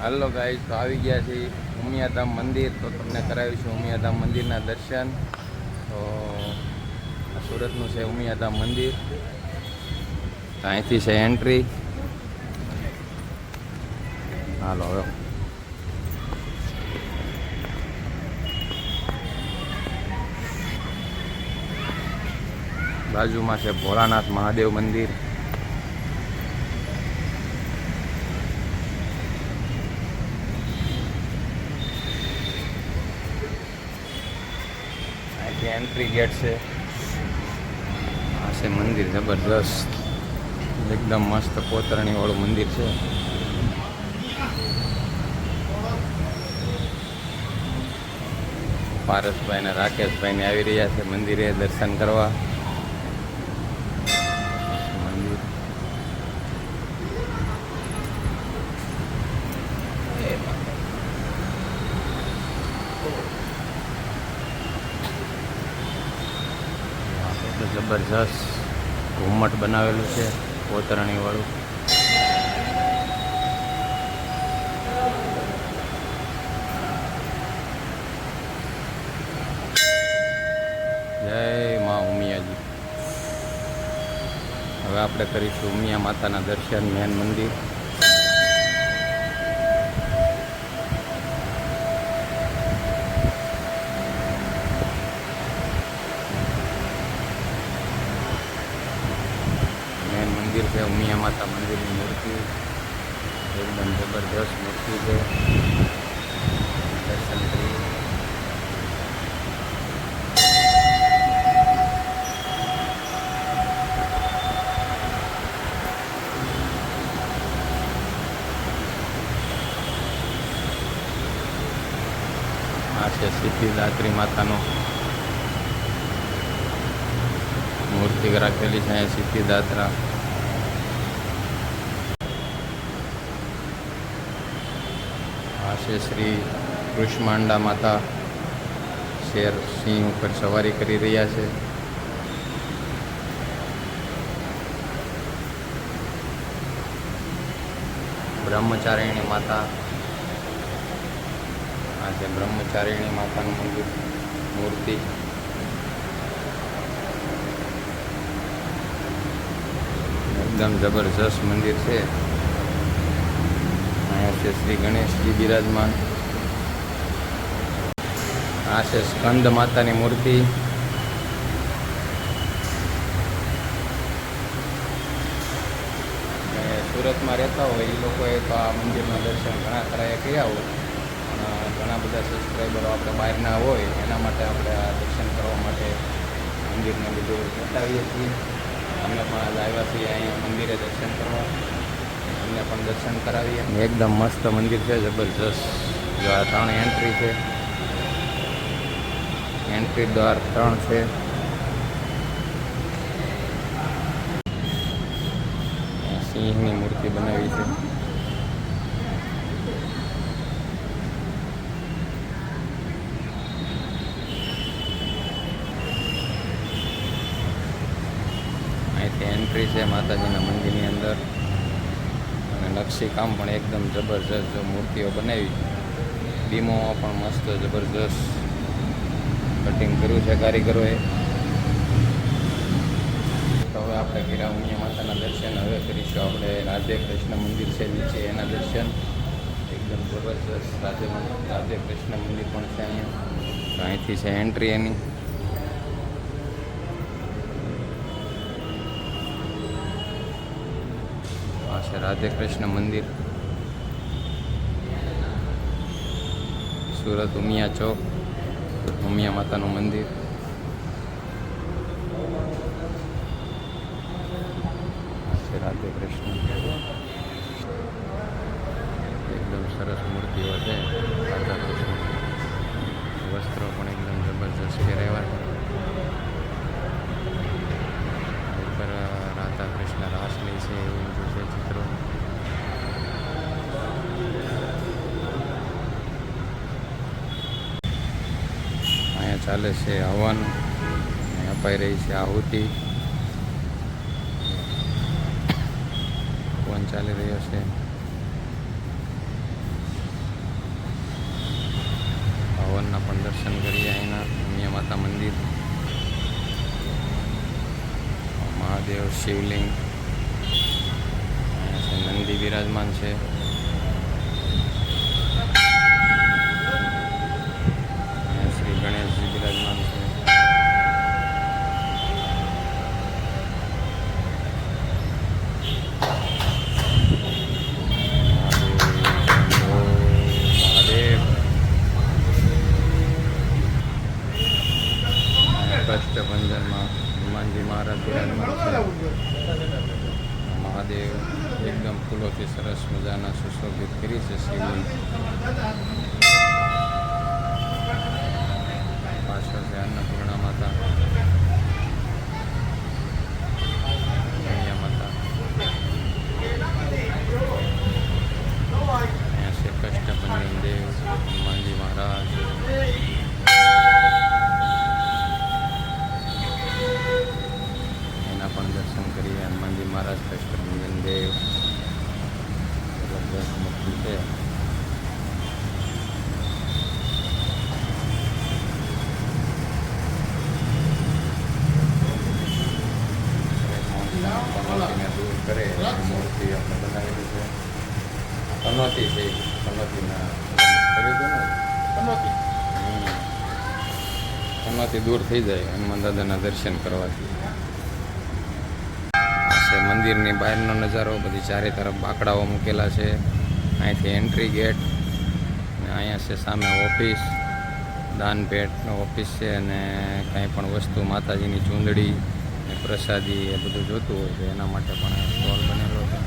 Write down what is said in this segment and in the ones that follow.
Hello guys તો આવી ગયા છે ઉમિયાધામ મંદિર. તો તમને કરાવીશું ઉમિયાધામ મંદિરના દર્શન. તો સુરતનું છે ઉમિયાધામ મંદિર. અહીંથી છે એન્ટ્રી હાલો, હવે. બાજુમાં છે ભોળાનાથ મહાદેવ મંદિર. એન્ટ્રી ગેટ છે. આ છે મંદિર જબરદસ્ત એકદમ મસ્ત કોતરણી વાળું મંદિર છે. પારસભાઈ ને રાકેશભાઈ ને આવી રહ્યા છે મંદિરે દર્શન કરવા મંદિર તો જબરજસ્ત ઘુમ્મટ બનાવેલું છે, કોતરણીવાળું. જય મા ઉમિયાજી. હવે આપણે કરીશું ઉમિયા માતાના દર્શન, મેન મંદિર મેન મંદિર છે ઉમિયા માતા મંદિરની મૂર્તિ, એકદમ જબરદસ્ત મૂર્તિ છે. દર્શન કરી. આ છે સિદ્ધિદાત્રી માતાનો મૂર્તિ રાખેલી છે. સિદ્ધિદાત્રા છે શ્રી કૃષ્માંડા માતા શેર સિંહ ઉપર સવારી કરી રહ્યા છે. બ્રહ્મચારિણી માતા આ છે બ્રહ્મચારિણી માતાનું મંદિર, મૂર્તિ. એકદમ જબરજસ્ત મંદિર છે. છે શ્રી ગણેશજી બિરાજમાન. આ છે સ્કંદ માતાની મૂર્તિ. અને સુરતમાં રહેતા હોય એ લોકોએ તો આ મંદિરના દર્શન ઘણા ખરાએ કર્યા હોય. પણ ઘણા બધા સબસ્ક્રાઈબરો આપણે બહારના હોય, એના માટે આપણે આ દર્શન કરવા માટે મંદિરને બધું બતાવીએ છીએ. અમે પણ આજ આવ્યા છીએ અહીંયા મંદિરે દર્શન કરવા. અમને પણ દર્શન કરાવીએ. એકદમ મસ્ત મંદિર છે, જબરજસ્ત. જો આ ત્રણ એન્ટ્રી છે. એન્ટ્રી દ્વાર ત્રણ છે. સિંહની મૂર્તિ બનાવી છે. એન્ટ્રી છે માતાજીના મંદિરની અંદર. અને નકશી કામ પણ એકદમ જબરજસ્ત મૂર્તિઓ બનાવી. ડીમોમાં પણ મસ્ત જબરજસ્ત કટિંગ કર્યું છે કારીગરોએ. હવે આપણે ગીરા ઉમિયા માતાના દર્શન હવે કરીશું. આપણે રાધે કૃષ્ણ મંદિર છે નીચે એના દર્શન. એકદમ જબરજસ્ત રાધે રાધે કૃષ્ણ મંદિર પણ છે અહીંયા. અહીંથી છે એન્ટ્રી એની. છે. રાધે કૃષ્ણ મંદિર. સુરત ઉમિયા ચોક, ઉમિયા માતાનું મંદિર. છે રાધે કૃષ્ણ. એકદમ સરસ મૂર્તિઓ છે. રાધા કૃષ્ણ. વસ્ત્રો પણ એકદમ જબરજસ્ત પહેરાવ્યા છે ચાલે છે, હવન. અપાઈ રહી છે આહુતિ. હવન ચાલી રહ્યો છે. હવનના પણ દર્શન કરીએ અહીંના. ઉમિયા માતા મંદિર. મહાદેવ, શિવલિંગ. નંદી બિરાજમાન છે. મહાદેવ એકદમ ફૂલોથી સરસ મજાના સુશોભિત કરી છે શિવલિંગ પાછળ છે અન્નપૂર્ણા માતા કન્યા માતા અહીંયા છે કષ્ટભંજન દેવ હનુમાનજી મહારાજ એના પણ દર્શન કરીએ હનુમાનજી મહારાજ કષ્ટભંજન દેવ જબરદસ્ત મૂર્તિ છે પનોતીને દૂર કરે એવી મૂર્તિ આપણે બનાવેલી છે પનોતી છે પનોતીના કર્યું હતું ને હમ. એમાંથી દૂર થઈ જાય હનુમાન દાદાના દર્શન કરવાથી. છે મંદિરની બહારનો નજારો, બધી ચારે તરફ બાકડાઓ મૂકેલા છે. અહીંથી એન્ટ્રી ગેટ અહીંયા છે સામે ઓફિસ દાનપેટનો ઓફિસ છે અને કાંઈ પણ વસ્તુ માતાજીની ચૂંદડી પ્રસાદી એ બધું જોતું હોય છે. એના માટે પણ સ્ટોલ બનેલો છે.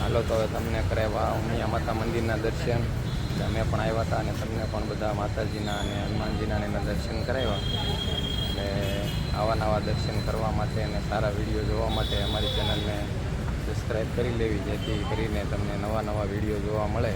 હાલો, તો હવે તમને કરાવ્યા ઉમિયા માતા મંદિરના દર્શન. અમે પણ આવ્યા હતા અને તમને પણ બધા માતાજીના અને હનુમાનજીના એના દર્શન કરાવ્યા. એટલે આવા નવા દર્શન કરવા માટે અને સારા વીડિયો જોવા માટે અમારી ચેનલને સબસ્ક્રાઈબ કરી લેવી, જેથી કરીને તમને નવા નવા વીડિયો જોવા મળે.